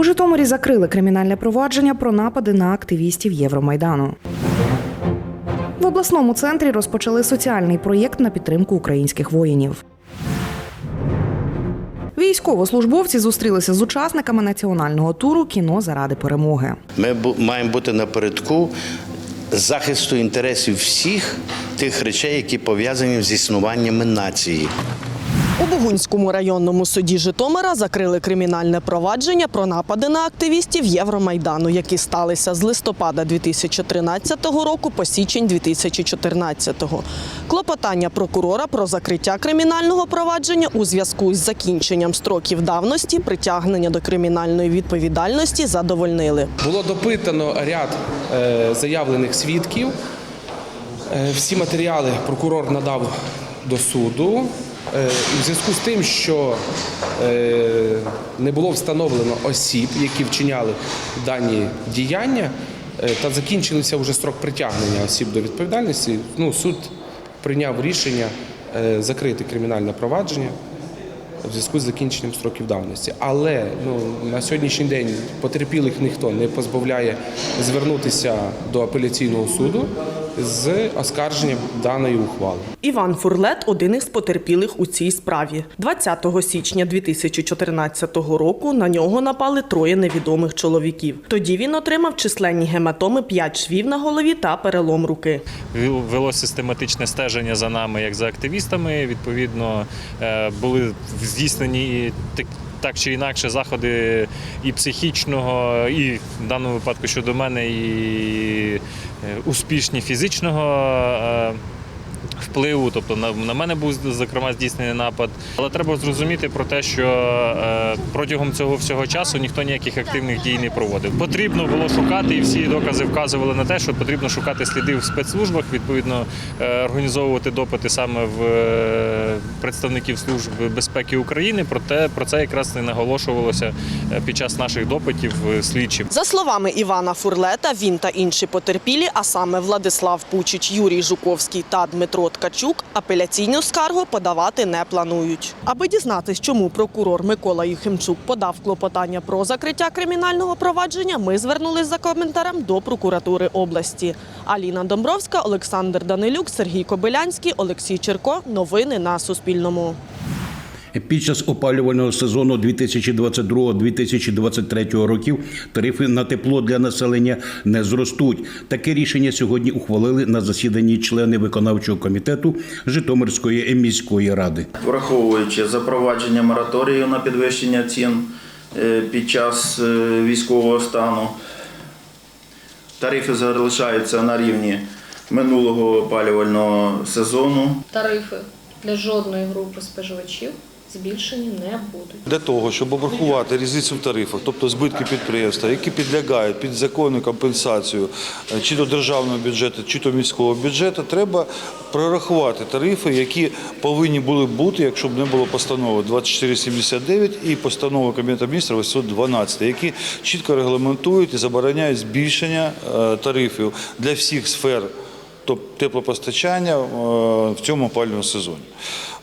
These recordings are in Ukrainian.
У Житомирі закрили кримінальне провадження про напади на активістів Євромайдану. В обласному центрі розпочали соціальний проєкт на підтримку українських воїнів. Військовослужбовці зустрілися з учасниками національного туру Кіно заради перемоги. Ми маємо бути напередку захисту інтересів всіх тих речей, які пов'язані з існуваннями нації. У Бугунському районному суді Житомира закрили кримінальне провадження про напади на активістів Євромайдану, які сталися з листопада 2013 року по січень 2014. Клопотання прокурора про закриття кримінального провадження у зв'язку із закінченням строків давності притягнення до кримінальної відповідальності задовольнили. Було допитано ряд е, заявлених свідків. Е, Всі матеріали прокурор надав до суду. Е, І в зв'язку з тим, що е, не було встановлено осіб, які вчиняли дані діяння, е, та закінчився вже строк притягнення осіб до відповідальності, ну, суд прийняв рішення е, закрити кримінальне провадження в зв'язку з закінченням строків давності. Але ну, на сьогоднішній день потерпілих ніхто не позбавляє звернутися до апеляційного суду з оскарженням даної ухвали. Іван Фурлет один із потерпілих у цій справі. 20 січня 2014 року на нього напали троє невідомих чоловіків. Тоді він отримав численні гематоми, 5 швів на голові та перелом руки. вело систематичне стеження за нами як за активістами. Відповідно, е, були здійснені і так- чи інакше заходи і психічного, і в даному випадку щодо мене, і е, успішні фізичного. Впливу, тобто на, на мене був зокрема здійснений напад. Але треба зрозуміти про те, що е, протягом цього всього часу ніхто ніяких активних дій не проводив. Потрібно було шукати, і всі докази вказували на те, що потрібно шукати сліди в спецслужбах, відповідно е, організовувати допити саме в е, представників служби безпеки України. Проте про це якраз не наголошувалося е, під час наших допитів е, слідчим. За словами Івана Фурлета, він та інші потерпілі, а саме Владислав Пучич, Юрій Жуковський та Дмитро Ткачук, апеляційну скаргу подавати не планують. Аби дізнатись, чому прокурор Микола Юхимчук подав клопотання про закриття кримінального провадження, ми звернулись за коментарем до прокуратури області. Аліна Домбровська, Олександр Данилюк, Сергій Кобилянський, Олексій Черко. Новини на Суспільному. Під час опалювального сезону 2022-2023 років тарифи на тепло для населення не зростуть. Таке рішення сьогодні ухвалили на засіданні члени виконавчого комітету Житомирської міської ради. враховуючи запровадження мораторію на підвищення цін е, під час е, військового стану. Тарифи залишаються на рівні минулого опалювального сезону. тарифи для жодної групи споживачів збільшені не будуть. Для того, щоб обрахувати різницю в тарифах, тобто збитки підприємства, які підлягають під законну компенсацію е, чи до державного бюджету, чи до міського бюджету, треба прорахувати тарифи, які повинні були бути, якщо б не було постанови 2479 і постанови Кабінету міністрів 812, які чітко регламентують і забороняють збільшення е, тарифів для всіх сфер теплопостачання е, в цьому опалювальному сезоні.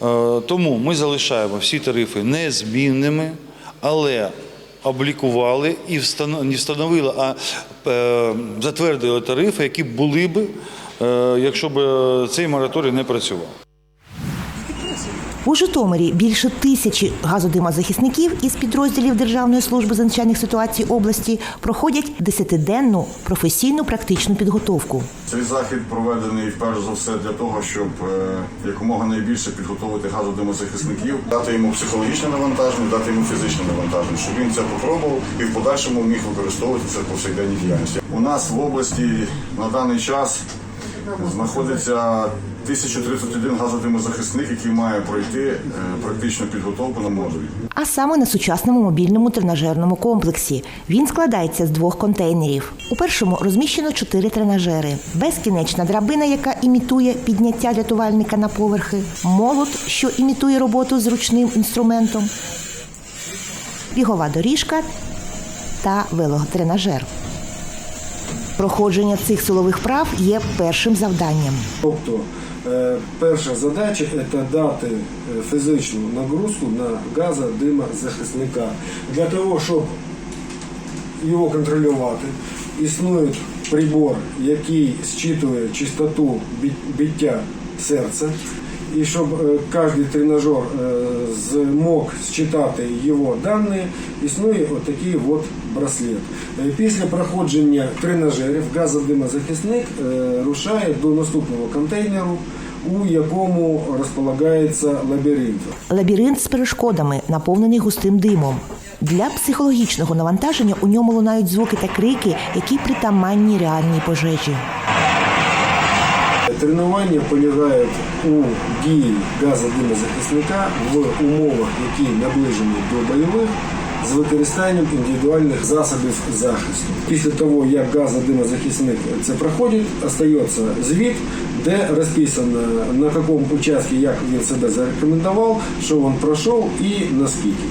Е, Тому ми залишаємо всі тарифи незмінними, але облікували і не встановили, а е, затвердили тарифи, які були б, якщо б цей мораторій не працював. У Житомирі більше тисячі газодимозахисників із підрозділів Державної служби з надзвичайних ситуацій області проходять десятиденну професійну практичну підготовку. Цей захід проведений перш за все для того, щоб е, якомога найбільше підготовити газодимозахисників, дати йому психологічне навантаження, дати йому фізичне навантаження, щоб він це попробував і в подальшому міг використовувати це в повсякденній діяльності. У нас в області на даний час знаходиться 1031 газодимозахисник, який має пройти е, практичну підготовку на модулі. А саме на сучасному мобільному тренажерному комплексі. Він складається з двох контейнерів. У першому розміщено чотири тренажери, безкінечна драбина, яка імітує підняття рятувальника на поверхи, молот, що імітує роботу з ручним інструментом, бігова доріжка та велотренажер. Проходження цих силових прав є першим завданням. Тобто перша задача це дати е, фізичну нагрузку на газодимозахисника для того, щоб його контролювати, існує прибор, який зчитує частоту бі- биття серця. І щоб е, кожен тренажер е, змог считати його дані, існує отакий от браслет. Е, Після проходження тренажерів газодимозахисник е, рушає до наступного контейнеру, у якому розполагається лабіринт. Лабіринт з перешкодами, наповнений густим димом. Для психологічного навантаження у ньому лунають звуки та крики, які притаманні реальній пожежі. Тренування полягають у дії газодимозахисника в умовах, які наближені до бойових, з використанням індивідуальних засобів захисту. Після того, як газодимозахисник це проходить, остається звіт, де розписано на якому участку, як він себе зарекомендував, що він пройшов і наскільки.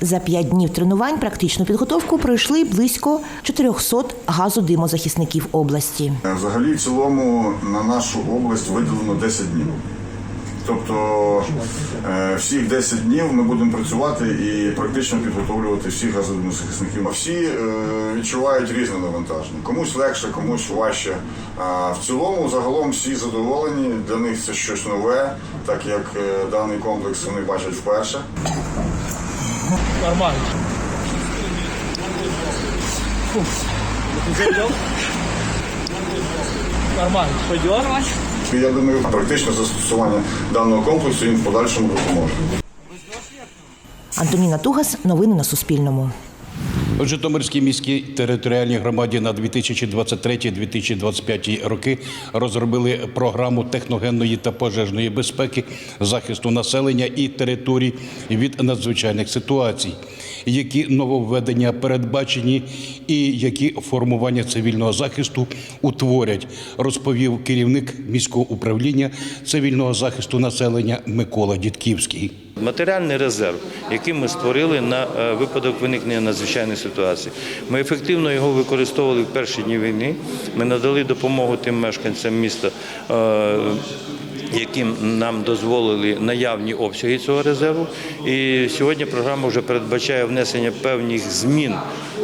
За п'ять днів тренувань практичну підготовку пройшли близько 400 газодимозахисників області. Е, Взагалі, в цілому на нашу область виділено 10 днів. Тобто е, всіх 10 днів ми будемо працювати і практично підготовлювати всіх газозахисників. Всі е, відчувають різне навантаження. Комусь легше, комусь важче. А в цілому, загалом, всі задоволені. Для них це щось нове, так як е, даний комплекс вони бачать вперше. Нормально. І Я думаю, практичне застосування даного комплексу їм в подальшому допоможе. Антоніна Тугас. Новини на Суспільному. У Житомирській міській територіальній громаді на 2023-2025 роки розробили програму техногенної та пожежної безпеки, захисту населення і територій від надзвичайних ситуацій, які нововведення передбачені і які формування цивільного захисту утворять, розповів керівник міського управління цивільного захисту населення Микола Дідківський. Матеріальний резерв, який ми створили на е, випадок виникнення надзвичайної ситуації. Ми ефективно його використовували в перші дні війни. Ми надали допомогу тим мешканцям міста. е, Яким нам дозволили наявні обсяги цього резерву, і сьогодні програма вже передбачає внесення певних змін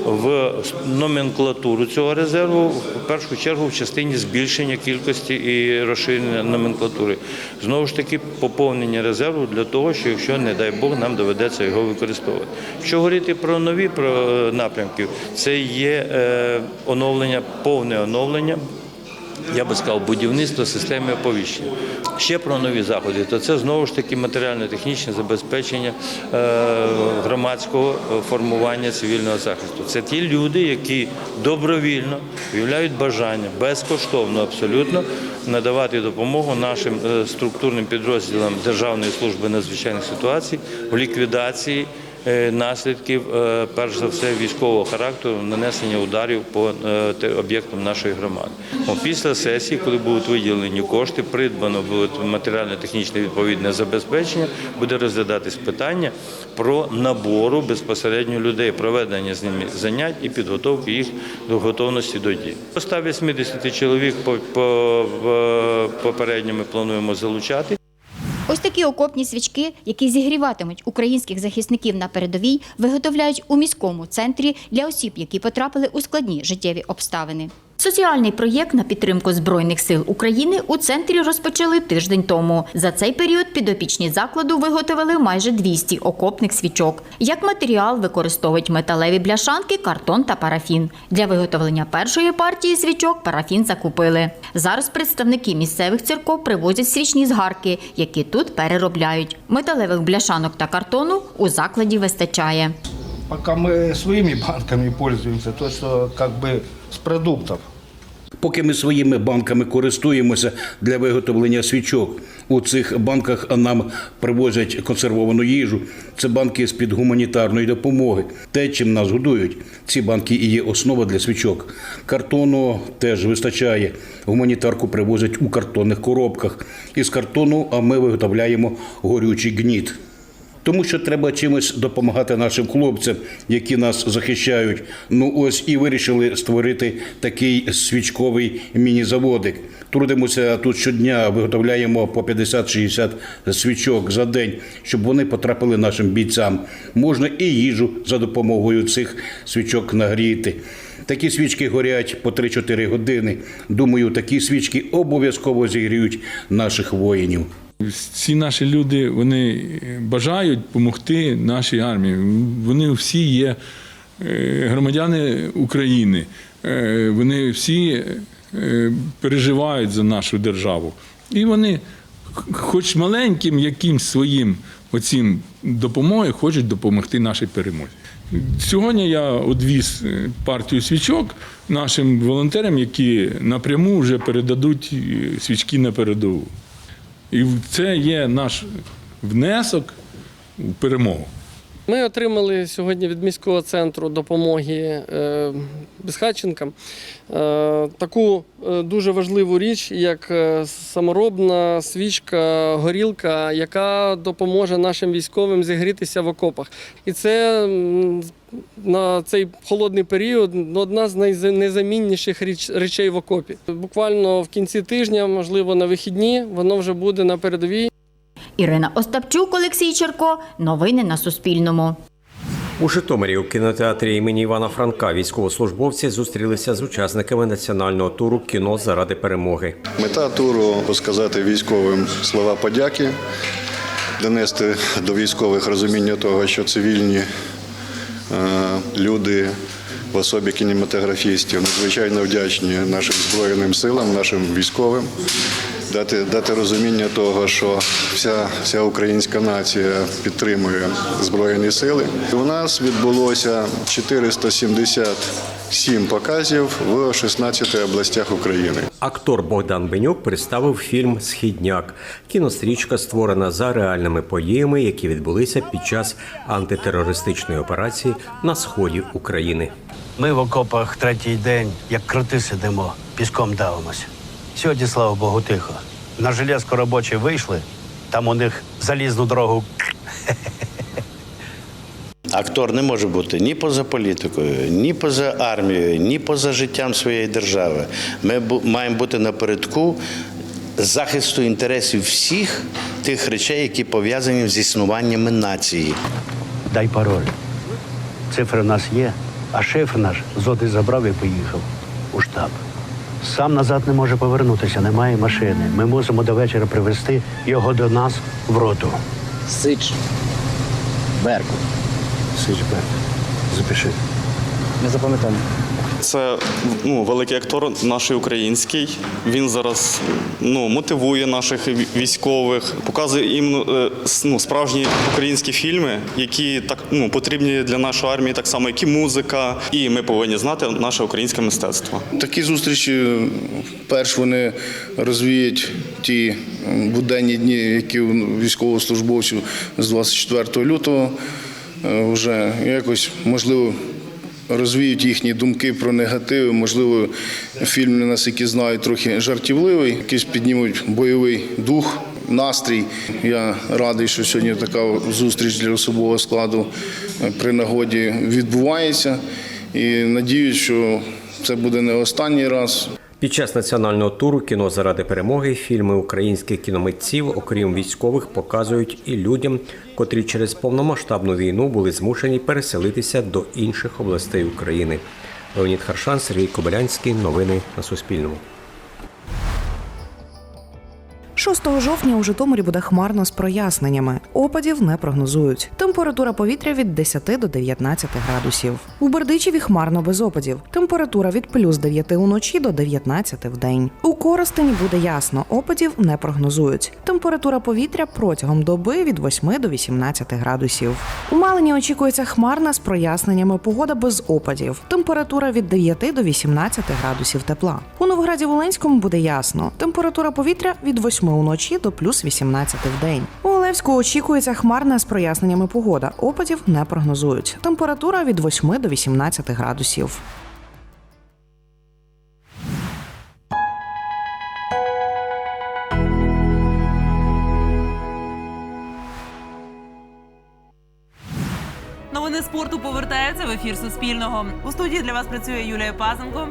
в номенклатуру цього резерву, в першу чергу в частині збільшення кількості і розширення номенклатури. Знову ж таки, поповнення резерву для того, що якщо, не дай Бог, нам доведеться його використовувати. Що говорити про нові напрямки, це є е, оновлення, повне оновлення я би сказав, будівництво системи оповіщення. Ще про нові заходи, то це знову ж таки матеріально-технічне забезпечення е, громадського формування цивільного захисту. Це ті люди, які добровільно виявляють бажання безкоштовно абсолютно надавати допомогу нашим е, структурним підрозділам Державної служби надзвичайних ситуацій в ліквідації наслідків, е, перш за все, військового характеру, нанесення ударів по е, об'єктам нашої громади. Після сесії, коли будуть виділені кошти, придбано буде матеріально-технічне відповідне забезпечення, буде розглядатись питання про набору безпосередньо людей, проведення з ними занять і підготовки їх до готовності до дій. До 180 чоловік по, попередньо ми плануємо залучати. Ось такі окопні свічки, які зігріватимуть українських захисників на передовій, виготовляють у міському центрі для осіб, які потрапили у складні життєві обставини. Соціальний проєкт на підтримку Збройних сил України у центрі розпочали тиждень тому. За цей період підопічні закладу виготовили майже 200 окопних свічок. Як матеріал використовують металеві бляшанки, картон та парафін. Для виготовлення першої партії свічок парафін закупили. Зараз представники місцевих церков привозять свічні згарки, які тут переробляють. Металевих бляшанок та картону у закладі вистачає. Пока мы своими банками пользуемся, то что как бы с продуктов. Поки ми своїми банками користуємося для виготовлення свічок, у цих банках нам привозять консервовану їжу. Це банки з-під гуманітарної допомоги. Те, чим нас годують. Ці банки і є основа для свічок. Картону теж вистачає. Гуманітарку привозять у картонних коробках. Із картону а ми виготовляємо горючий гніт. Тому що треба чимось допомагати нашим хлопцям, які нас захищають. Ну ось і вирішили створити такий свічковий міні-заводик. Трудимося тут щодня, виготовляємо по 50-60 свічок за день, щоб вони потрапили нашим бійцям. Можна і їжу за допомогою цих свічок нагріти. Такі свічки горять по 3-4 години. Думаю, такі свічки обов'язково зігріють наших воїнів. Ці наші люди вони бажають допомогти нашій армії. Вони всі є е, громадяни України. Е, Вони всі е, переживають за нашу державу. І вони, хоч маленьким якимсь своїм оцім допомогою, хочуть допомогти нашій перемозі. Сьогодні я одвіз партію свічок нашим волонтерам, які напряму вже передадуть свічки на передову. І це є наш внесок у перемогу. Ми отримали сьогодні від міського центру допомоги е, безхатченкам е, таку е, дуже важливу річ, як саморобна свічка, горілка, яка допоможе нашим військовим зігрітися в окопах. І це на цей холодний період одна з найнезамінніших річ- речей в окопі. Буквально в кінці тижня, можливо, на вихідні, воно вже буде на передовій. Ірина Остапчук, Олексій Черко. Новини на Суспільному. У Житомирі у кінотеатрі імені Івана Франка військовослужбовці зустрілися з учасниками національного туру Кіно заради перемоги. Мета туру сказати військовим слова подяки, донести до військових розуміння того, що цивільні е, люди в особі кінематографістів надзвичайно вдячні нашим збройним силам, нашим військовим. Дати, дати розуміння того, що вся, вся українська нація підтримує Збройні сили. У нас відбулося 477 показів в 16 областях України. Актор Богдан Бенюк представив фільм Східняк. Кінострічка створена за реальними подіями, які відбулися під час антитерористичної операції на сході України. Ми в окопах третій день, як кроти сидимо, піском давимося. Сьогодні, слава Богу, тихо. На железко робочі вийшли, там у них залізну дорогу. Актор не може бути ні поза політикою, ні поза армією, ні поза життям своєї держави. Ми маємо бути напередку захисту інтересів всіх тих речей, які пов'язані з існуваннями нації. Дай пароль. Цифри в нас є, а шифр наш зоди забрав і поїхав у штаб. Сам назад не може повернутися, немає машини. Ми мусимо до вечора привезти його до нас в роту. Сич. Беркут. Сич Беркут. Запиши. Не запам'ятаю. Це ну, великий актор, наш український. Він зараз ну, мотивує наших військових, показує їм е, ну, справжні українські фільми, які так ну, потрібні для нашої армії, так само, як і музика. І ми повинні знати наше українське мистецтво. Такі зустрічі, перш вони розвіють ті буденні дні, які у військовослужбовців з 24 лютого е, вже якось можливо. Розвіють їхні думки про негативи, можливо, фільм для нас, які знають, трохи жартівливий, якийсь піднімуть бойовий дух, настрій. Я радий, що сьогодні така зустріч для особового складу при нагоді відбувається. І надіюсь, що це буде не останній раз. Під час національного туру кіно заради перемоги фільми українських кіномитців, окрім військових, показують і людям, котрі через повномасштабну війну були змушені переселитися до інших областей України. Леонід Харшан, Сергій Кобилянський. Новини на Суспільному. 6 жовтня у Житомирі буде хмарно з проясненнями. Опадів не прогнозують. Температура повітря від 10 до 19 градусів. У Бердичеві хмарно без опадів. Температура від плюс 9 уночі до 19 в день. У Коростені буде ясно. Опадів не прогнозують. Температура повітря протягом доби від 8 до 18 градусів. У Малині очікується хмарна з проясненнями. Погода без опадів. Температура від 9 до 18 градусів тепла. У Новограді Волинському буде ясно. Температура повітря від 8 уночі до плюс 18 в день. У Олевську очікується хмарна з проясненнями погода. Опадів не прогнозують. Температура від 8 до 18 градусів. Новини спорту повертаються в ефір Суспільного. У студії для вас працює Юлія Пазенко.